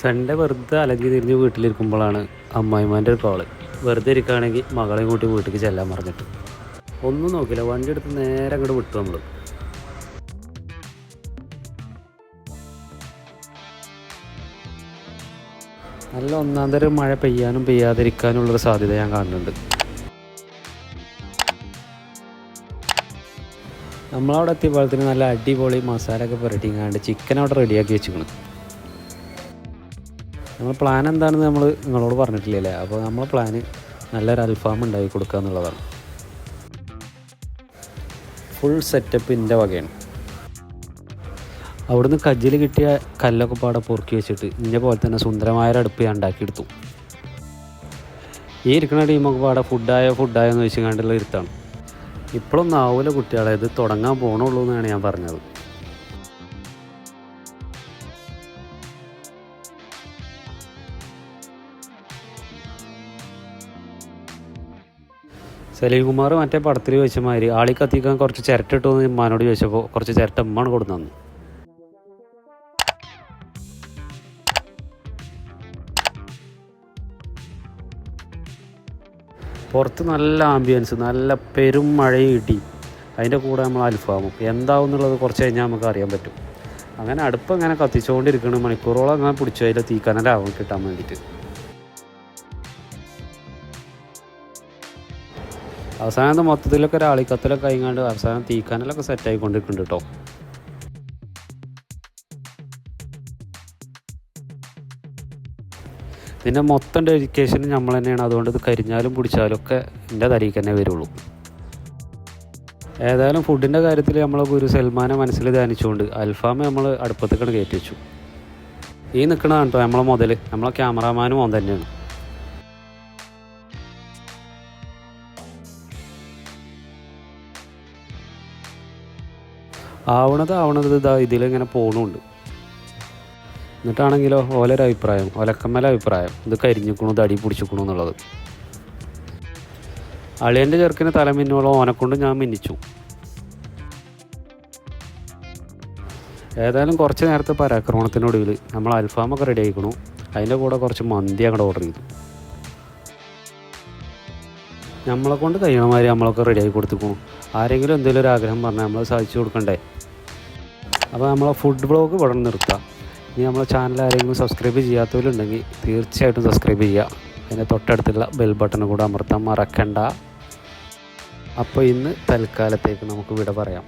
Sunday വെറുതെ അലഞ്ഞു തിരിഞ്ഞ് വീട്ടിലിരിക്കുമ്പോഴാണ് അമ്മായിമാന്റെ ഒരു കോൾ വെറുതെ ഇരിക്കുകയാണെങ്കിൽ മകളെയും കൂട്ടി വീട്ടിലേക്ക് ചെല്ലാൻ പറഞ്ഞിട്ട്. ഒന്നും നോക്കില്ല വണ്ടി എടുത്ത് നേരെ അങ്ങോട്ട് വിട്ടു നമ്മൾ നല്ല ഒന്നാം തരം മഴ പെയ്യാനും പെയ്യാതിരിക്കാനുള്ളൊരു സാധ്യത ഞാൻ കാണുന്നുണ്ട്. നമ്മളവിടെ എത്തിയപ്പോഴത്തേന് നല്ല അടിപൊളി മസാലയൊക്കെ പുരട്ടിങ്ങാണ്ട് ചിക്കൻ അവിടെ റെഡിയാക്കി വെച്ചിരിക്കണം. നമ്മൾ പ്ലാൻ എന്താണെന്ന് നമ്മൾ നിങ്ങളോട് പറഞ്ഞിട്ടില്ലല്ലേ? അപ്പോൾ നമ്മൾ പ്ലാന് നല്ലൊരു അൽഫാം ഉണ്ടാക്കി കൊടുക്കുക എന്നുള്ളതാണ്. ഫുൾ സെറ്റപ്പ് എന്റെ വകയാണ്. അവിടുന്ന് കജ്ജിൽ കിട്ടിയ കല്ലൊക്കെ പാടെ പൊറുക്കി വെച്ചിട്ട് ഇന്നെ പോലെ തന്നെ സുന്ദരമായൊരു അടുപ്പ് ഞാൻ ഉണ്ടാക്കിയെടുത്തു ഈ ഇരിക്കുന്ന ടീമൊക്കെ പാടെ ഫുഡായോ ഫുഡായോ എന്ന് വെച്ച് കണ്ടുള്ള ഇരുത്താണ്. ഇപ്പോഴൊന്നും ആവൂല കുട്ടികളെ ഇത് തുടങ്ങാൻ പോകണുള്ളൂ എന്നാണ് ഞാൻ പറഞ്ഞത്. സലീംകുമാർ മറ്റേ പടത്തിൽ ചോദിച്ച മാതിരി ആളി കത്തിക്കാൻ കുറച്ച് ചിരട്ടിട്ടു എന്ന് ഉമ്മാനോട് ചോദിച്ചപ്പോൾ കുറച്ച് ചിരട്ട ഉമ്മാണ് കൊടുത്തു പുറത്ത് നല്ല ആംബിയൻസ് നല്ല പെരും മഴയും ഇടി. അതിന്റെ കൂടെ നമ്മൾ അൽഫാമും. എന്താവും എന്നുള്ളത് കുറച്ച് കഴിഞ്ഞാൽ നമുക്ക് അറിയാൻ പറ്റും. അങ്ങനെ അടുപ്പ് അങ്ങനെ കത്തിച്ചുകൊണ്ടിരിക്കണം മണിക്കൂറോളം അങ്ങനെ പിടിച്ചു അതിൽ തീക്കനലാവും കിട്ടാൻ വേണ്ടിയിട്ട്. അവസാനം മൊത്തത്തിലൊക്കെ ഒരു അളിക്കത്തിലൊക്കെ കഴിഞ്ഞാണ്ട് അവസാനം തീക്കാനലൊക്കെ സെറ്റ് ആയിക്കൊണ്ടിരിക്കുന്നുണ്ട് കേട്ടോ ഇതിന്റെ മൊത്തം ഡെഡിക്കേഷൻ നമ്മൾ തന്നെയാണ്. അതുകൊണ്ട് ഇത് കരിഞ്ഞാലും പിടിച്ചാലും ഒക്കെ എന്റെ തരീക്ക് തന്നെ വരുള്ളൂ. ഏതായാലും ഫുഡിന്റെ കാര്യത്തിൽ നമ്മൾ ഗുരു സൽമാനെ മനസ്സിൽ ധ്യാനിച്ചുകൊണ്ട് അൽഫാം നമ്മൾ അടുപ്പത്തേക്കാണ് കയറ്റി വെച്ചു. ഈ നിൽക്കണതാണ് കേട്ടോ നമ്മളെ മുതൽ നമ്മളെ ക്യാമറാമാനും ഓൻ തന്നെയാണ്. ആവണത് ആവണത് ഇതാ ഇതിലിങ്ങനെ പോകണുണ്ട് എന്നിട്ടാണെങ്കിലോ ഓലൊരു അഭിപ്രായം അഭിപ്രായം. ഇത് കരിഞ്ഞിക്കണു തടി പിടിച്ചിക്കണു എന്നുള്ളത്. അളിയന്റെ ചെറുക്കിന് തല മിന്നോളം ഓനെക്കൊണ്ട് ഞാൻ മിന്നിച്ചു. ഏതായാലും കുറച്ച് നേരത്തെ പരാക്രമണത്തിനൊടുവിൽ നമ്മൾ അൽഫാമൊക്കെ റെഡി ആയിക്കണു. അതിന്റെ കൂടെ കുറച്ച് മന്തി അങ്ങോട്ട് ഓർഡർ ചെയ്തു. നമ്മളെ കൊണ്ട് കഴിയണ മാതിരി നമ്മളൊക്കെ റെഡി ആക്കി പോകും ആരെങ്കിലും എന്തെങ്കിലും ഒരു ആഗ്രഹം പറഞ്ഞാൽ നമ്മൾ സാധിച്ചു കൊടുക്കണ്ടേ? അപ്പോൾ നമ്മളെ ഫുഡ് ബ്ലോഗ് ഇവിടെ നിർത്താം. ഇനി നമ്മളെ ചാനൽ ആരെങ്കിലും സബ്സ്ക്രൈബ് ചെയ്യാത്തവരുണ്ടെങ്കിൽ തീർച്ചയായിട്ടും സബ്സ്ക്രൈബ് ചെയ്യുക. അതിന്റെ തൊട്ടടുത്തുള്ള ബെൽ ബട്ടൺ കൂടെ അമർത്താൻ മറക്കണ്ട. അപ്പോൾ ഇന്ന് തൽക്കാലത്തേക്ക് നമുക്ക് വിട പറയാം.